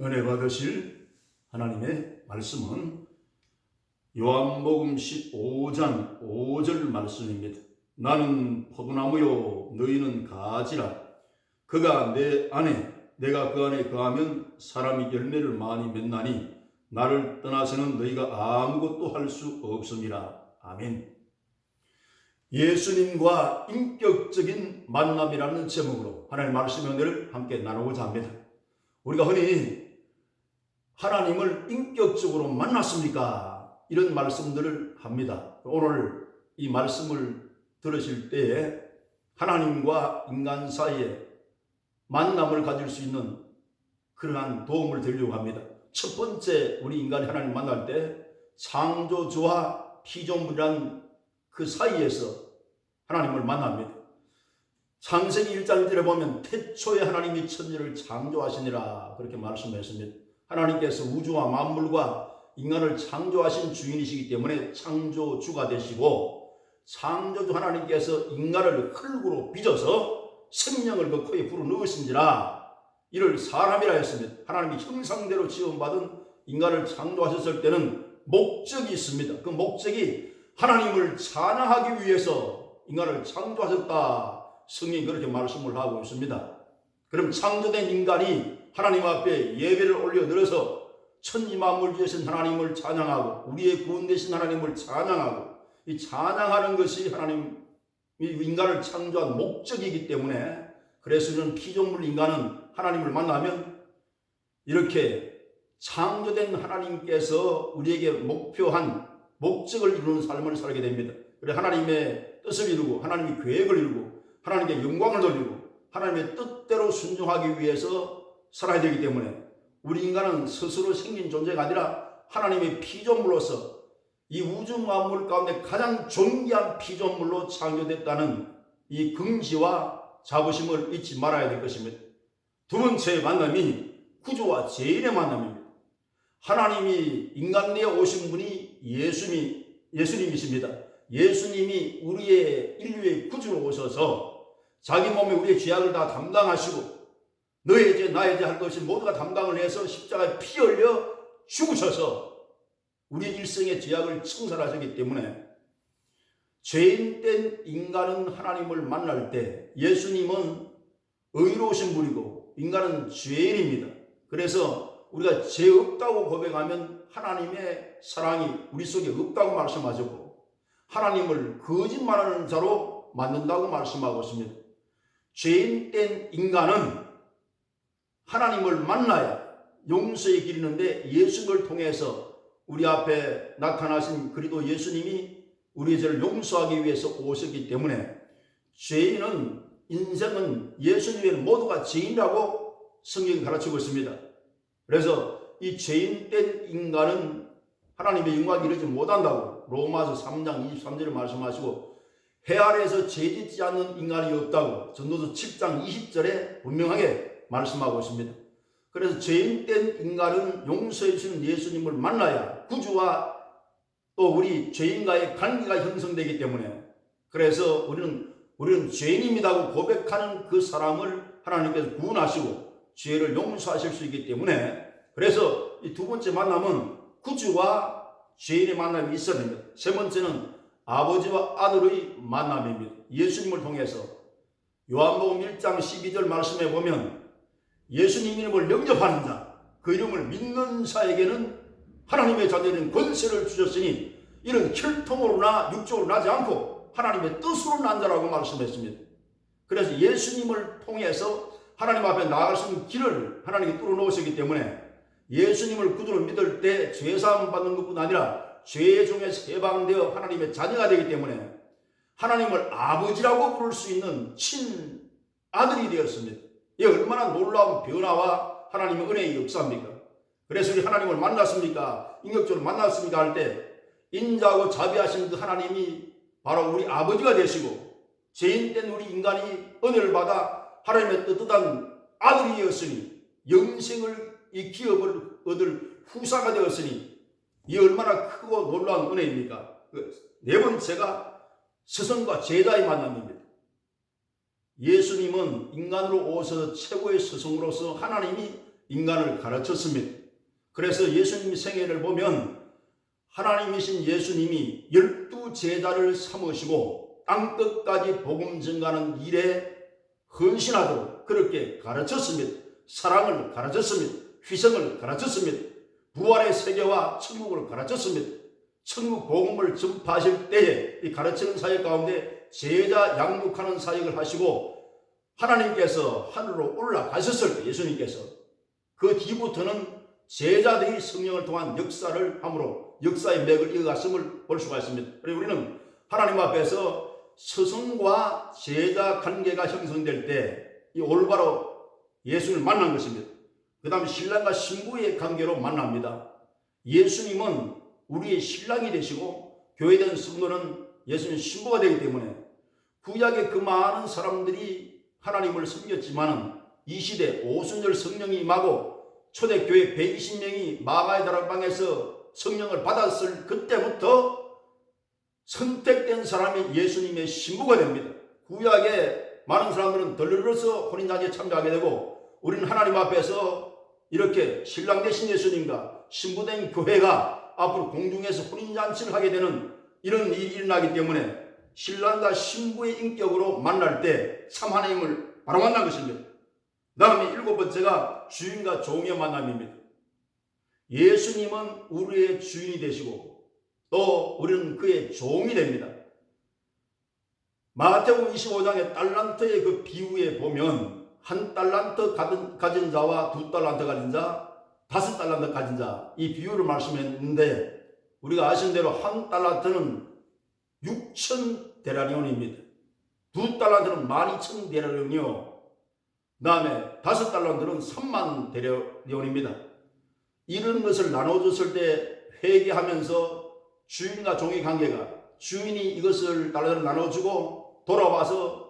은혜 받으실 하나님의 말씀은 요한복음 15장 5절 말씀입니다. 나는 포도나무요 너희는 가지라 그가 내 안에 내가 그 안에 거하면 사람이 열매를 많이 맺나니 나를 떠나서는 너희가 아무것도 할 수 없음이라. 아멘. 예수님과 인격적인 만남이라는 제목으로 하나님 말씀의 은혜를 함께 나누고자 합니다. 우리가 흔히 하나님을 인격적으로 만났습니까? 이런 말씀들을 합니다. 오늘 이 말씀을 들으실 때에 하나님과 인간 사이에 만남을 가질 수 있는 그러한 도움을 드리려고 합니다. 첫 번째 우리 인간이 하나님 만날 때 창조주와 피조물이란 그 사이에서 하나님을 만납니다. 창세기 1장 1절에 보면 태초에 하나님이 천지를 창조하시니라 그렇게 말씀했습니다. 하나님께서 우주와 만물과 인간을 창조하신 주인이시기 때문에 창조주가 되시고 창조주 하나님께서 인간을 흙으로 빚어서 생명을 그 코에 불어넣으신지라 이를 사람이라 했습니다. 하나님이 형상대로 지음받은 인간을 창조하셨을 때는 목적이 있습니다. 그 목적이 하나님을 찬양하기 위해서 인간을 창조하셨다. 성경이 그렇게 말씀을 하고 있습니다. 그럼 창조된 인간이 하나님 앞에 예배를 올려드려서 천지 만물 주신 하나님을 찬양하고 우리의 구원 되신 하나님을 찬양하고 이 찬양하는 것이 하나님 인간을 창조한 목적이기 때문에 그래서 이런 피조물 인간은 하나님을 만나면 이렇게 창조된 하나님께서 우리에게 목표한 목적을 이루는 삶을 살게 됩니다. 그래 하나님의 뜻을 이루고 하나님의 계획을 이루고 하나님께 영광을 돌리고 하나님의 뜻대로 순종하기 위해서 살아야 되기 때문에 우리 인간은 스스로 생긴 존재가 아니라 하나님의 피조물로서 이 우주 만물 가운데 가장 존귀한 피조물로 창조됐다는 이 긍지와 자부심을 잊지 말아야 될 것입니다. 두 번째 만남이 구주와 죄인의 만남입니다. 하나님이 인간 내에 오신 분이 예수님, 예수님이십니다. 예수님이 우리의 인류의 구주로 오셔서 자기 몸에 우리의 죄악을 다 담당하시고 너의 죄 나의 죄 할 것이 모두가 담당을 해서 십자가에 피 흘려 죽으셔서 우리 일생의 죄악을 청산하셨기 때문에 죄인된 인간은 하나님을 만날 때 예수님은 의로우신 분이고 인간은 죄인입니다. 그래서 우리가 죄 없다고 고백하면 하나님의 사랑이 우리 속에 없다고 말씀하셨고 하나님을 거짓말하는 자로 만든다고 말씀하고 있습니다. 죄인된 인간은 하나님을 만나야 용서에 기리는데 예수를 통해서 우리 앞에 나타나신 그리도 예수님이 우리의 죄를 용서하기 위해서 오셨기 때문에 죄인은 인생은 예수님의 모두가 죄인이라고 성경이 가르치고 있습니다. 그래서 이 죄인된 인간은 하나님의 영광 이르지 못한다고 로마서 3장 23절에 말씀하시고 해 아래에서 죄짓지 않는 인간이 없다고 전도서 7장 20절에 분명하게 말씀하고 있습니다. 그래서 죄인된 인간은 용서해 주시는 예수님을 만나야 구주와 또 우리 죄인과의 관계가 형성되기 때문에 그래서 우리는 우리는 죄인입니다고 고백하는 그 사람을 하나님께서 구원하시고 죄를 용서하실 수 있기 때문에 그래서 이 두 번째 만남은 구주와 죄인의 만남이 됩니다. 세 번째는 아버지와 아들의 만남입니다. 예수님을 통해서 요한복음 1장 12절 말씀에 보면 예수님 이름을 영접하는 자, 그 이름을 믿는 자에게는 하나님의 자녀는 권세를 주셨으니 이는 혈통으로나 육적으로 나지 않고 하나님의 뜻으로 난 자라고 말씀했습니다. 그래서 예수님을 통해서 하나님 앞에 나아갈 수 있는 길을 하나님이 뚫어 놓으셨기 때문에 예수님을 구주로 믿을 때 죄사함 받는 것뿐 아니라 죄 중에서 해방되어 하나님의 자녀가 되기 때문에 하나님을 아버지라고 부를 수 있는 친 아들이 되었습니다. 이 얼마나 놀라운 변화와 하나님의 은혜의 역사입니까? 그래서 우리 하나님을 만났습니까? 인격적으로 만났습니까? 할 때 인자하고 자비하신 그 하나님이 바로 우리 아버지가 되시고 죄인된 우리 인간이 은혜를 받아 하나님의 뜻뜻한 아들이 되었으니 영생을 이 기업을 얻을 후사가 되었으니 이 얼마나 크고 놀라운 은혜입니까? 그네 번째가 스승과 제자의 만남입니다. 예수님은 인간으로 오셔서 최고의 스승으로서 하나님이 인간을 가르쳤습니다. 그래서 예수님 생애를 보면 하나님이신 예수님이 열두 제자를 삼으시고 땅끝까지 복음 증가하는 일에 헌신하도록 그렇게 가르쳤습니다. 사랑을 가르쳤습니다. 희생을 가르쳤습니다. 부활의 세계와 천국을 가르쳤습니다. 천국 복음을 전파하실 때에 이 가르치는 사역 가운데 제자 양육하는 사역을 하시고 하나님께서 하늘로 올라가셨을 때 예수님께서 그 뒤부터는 제자들이 성령을 통한 역사를 함으로 역사의 맥을 이어갔음을 볼 수가 있습니다. 그리고 우리는 하나님 앞에서 스승과 제자 관계가 형성될 때 이 올바로 예수를 만난 것입니다. 그 다음에 신랑과 신부의 관계로 만납니다. 예수님은 우리의 신랑이 되시고 교회된 성도는 예수님 신부가 되기 때문에 구약의 그 많은 사람들이 하나님을 섬겼지만은 이 시대 오순절 성령이 임하고 초대교회 120명이 마가의 다락방에서 성령을 받았을 그때부터 선택된 사람이 예수님의 신부가 됩니다. 구약의 많은 사람들은 덜러서 혼인잔치에 참여하게 되고 우리는 하나님 앞에서 이렇게 신랑 되신 예수님과 신부된 교회가 앞으로 공중에서 혼인잔치를 하게 되는 이런 일이 일어나기 때문에 신랑과 신부의 인격으로 만날 때 참 하나님을 바로 만난 것입니다. 그 다음에 일곱 번째가 주인과 종의 만남입니다. 예수님은 우리의 주인이 되시고 또 우리는 그의 종이 됩니다. 마태복음 25장의 달란트의 그 비유에 보면 한 달란트 가진 자와 두 달란트 가진 자, 다섯 달란트 가진 자 이 비유를 말씀했는데 우리가 아시는 대로 한 달란트는 6천 데라리온입니다. 두 달란트는 12,000 데라리온이요. 그 다음에 다섯 달란트는 3만 데라리온입니다. 이런 것을 나눠줬을 때 회개하면서 주인과 종의 관계가 주인이 이것을 달란트를 나눠주고 돌아와서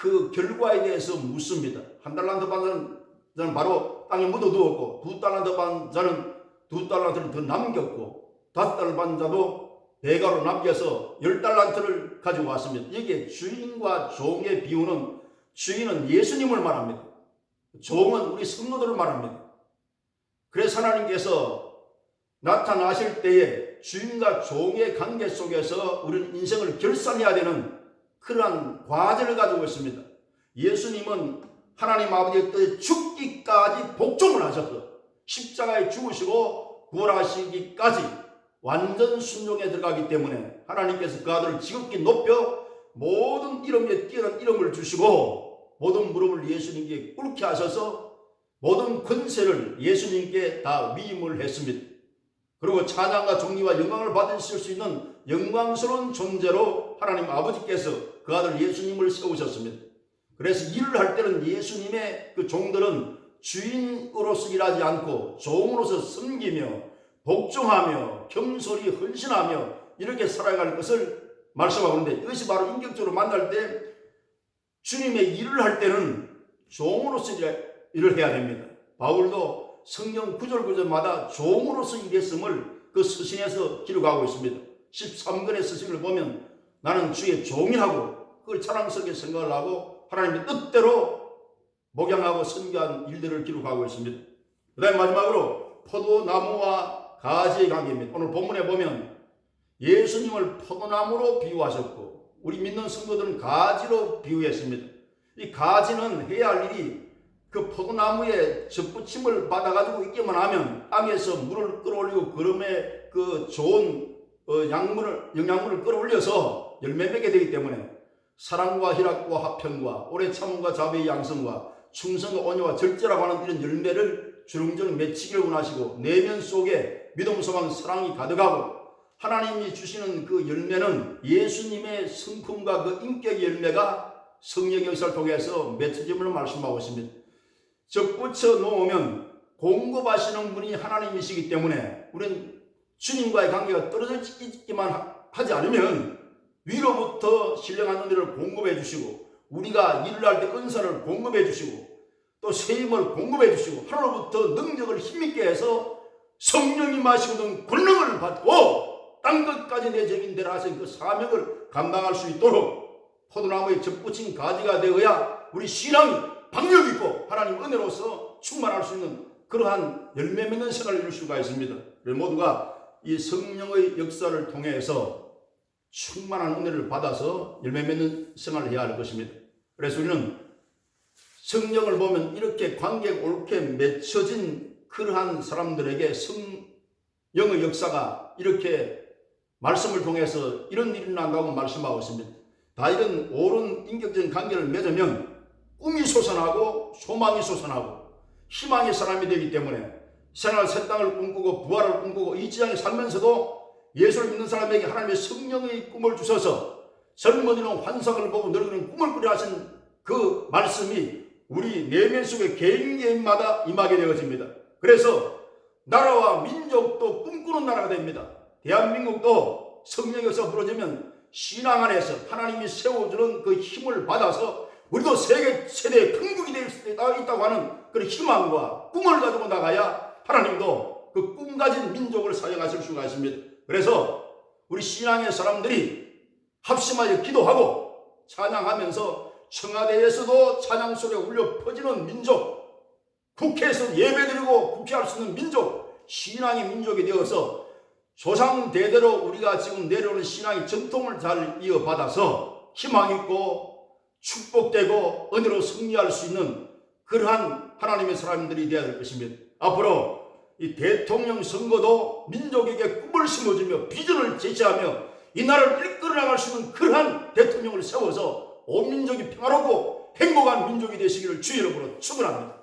그 결과에 대해서 묻습니다. 한 달란트 받은 자는 바로 땅에 묻어 두었고 두 달란트 받은 자는 두 달란트를 더 남겼고 다섯 달란트 받은 자도 배가로 남겨서 열 달란트를 가지고 왔습니다. 이게 주인과 종의 비유는 주인은 예수님을 말합니다. 종은 우리 성도들을 말합니다. 그래서 하나님께서 나타나실 때에 주인과 종의 관계 속에서 우리는 인생을 결산해야 되는 그러한 과제를 가지고 있습니다. 예수님은 하나님 아버지의 뜻에 죽기까지 복종을 하셨어. 십자가에 죽으시고 부활하시기까지 완전 순종에 들어가기 때문에 하나님께서 그 아들을 지극히 높여 모든 이름에 뛰어난 이름을 주시고 모든 무릎을 예수님께 꿇게 하셔서 모든 권세를 예수님께 다 위임을 했습니다. 그리고 찬양과 정리와 영광을 받으실 수 있는 영광스러운 존재로 하나님 아버지께서 그 아들 예수님을 세우셨습니다. 그래서 일을 할 때는 예수님의 그 종들은 주인으로서 일하지 않고 종으로서 섬기며 복종하며 겸손히 헌신하며 이렇게 살아갈 것을 말씀하고 있는데 이것이 바로 인격적으로 만날 때 주님의 일을 할 때는 종으로서 일을 해야 됩니다. 바울도 성경 구절구절마다 종으로서 일했음을 그 서신에서 기록하고 있습니다. 13권의 서신을 보면 나는 주의 종이라고 그걸 자랑스럽게 생각을 하고 하나님의 뜻대로 목양하고 선교한 일들을 기록하고 있습니다. 그 다음에 마지막으로 포도나무와 가지의 관계입니다. 오늘 본문에 보면 예수님을 포도나무로 비유하셨고 우리 믿는 성도들은 가지로 비유했습니다. 이 가지는 해야 할 일이 그 포도나무에 접붙임을 받아가지고 있기만 하면 땅에서 물을 끌어올리고 그름에 그 좋은 어, 약물을 영양분을 끌어올려서 열매 맺게 되기 때문에 사랑과 희락과 화평과 오래 참음과 자비의 양성과 충성과 온유와 절제라고 하는 이런 열매를 주렁주렁 맺히기를 원하시고 내면 속에 믿음, 소망, 사랑이 가득하고 하나님이 주시는 그 열매는 예수님의 성품과 그 인격의 열매가 성령의 역사를 통해서 맺혀짐을 말씀하고 있습니다. 적붙여 놓으면 공급하시는 분이 하나님이시기 때문에 우리는 주님과의 관계가 떨어져 있기만 하지 않으면 위로부터 신령한 은혜를 공급해 주시고 우리가 일을 할 때 은사를 공급해 주시고 또 세임을 공급해 주시고 하나로부터 능력을 힘있게 해서 성령이 마시거든 권능을 받고 땅 끝까지 내 적인 대로 하신 그 사명을 감당할 수 있도록 포도나무에 접붙인 가지가 되어야 우리 신앙이 박력 있고 하나님 은혜로서 충만할 수 있는 그러한 열매 맺는 생활을 이룰 수가 있습니다. 모두가 이 성령의 역사를 통해서 충만한 은혜를 받아서 열매 맺는 생활을 해야 할 것입니다. 그래서 우리는 성령을 보면 이렇게 관계가 옳게 맺혀진 그러한 사람들에게 성령의 역사가 이렇게 말씀을 통해서 이런 일이 난다고 말씀하고 있습니다. 다 이런 옳은 인격적인 관계를 맺으면 꿈이 솟아나고 소망이 솟아나고 희망의 사람이 되기 때문에 생활 새 땅을 꿈꾸고 부활을 꿈꾸고 이 지상에 살면서도 예수를 믿는 사람에게 하나님의 성령의 꿈을 주셔서 젊은이는 환상을 보고 늙은이는 꿈을 꾸려 하신 그 말씀이 우리 내면 속에 개인 개인마다 임하게 되어집니다. 그래서 나라와 민족도 꿈꾸는 나라가 됩니다. 대한민국도 성령에서 부러지면 신앙 안에서 하나님이 세워주는 그 힘을 받아서 우리도 세계 세대의 큰국이 될 수 있다고 하는 그런 희망과 꿈을 가지고 나가야 하나님도 그 꿈 가진 민족을 사용하실 수가 있습니다. 그래서 우리 신앙의 사람들이 합심하여 기도하고 찬양하면서 청와대에서도 찬양 소리가 울려 퍼지는 민족, 국회에서 예배드리고 국회할 수 있는 민족, 신앙의 민족이 되어서 조상 대대로 우리가 지금 내려오는 신앙의 전통을 잘 이어받아서 희망 있고 축복되고 은혜로 승리할 수 있는 그러한 하나님의 사람들이 되어야 될 것입니다. 앞으로 이 대통령 선거도 민족에게 꿈을 심어주며 비전을 제시하며 이 나라를 이끌어 나갈 수 있는 그러한 대통령을 세워서 온 민족이 평화롭고 행복한 민족이 되시기를 주의 이름으로 축원합니다.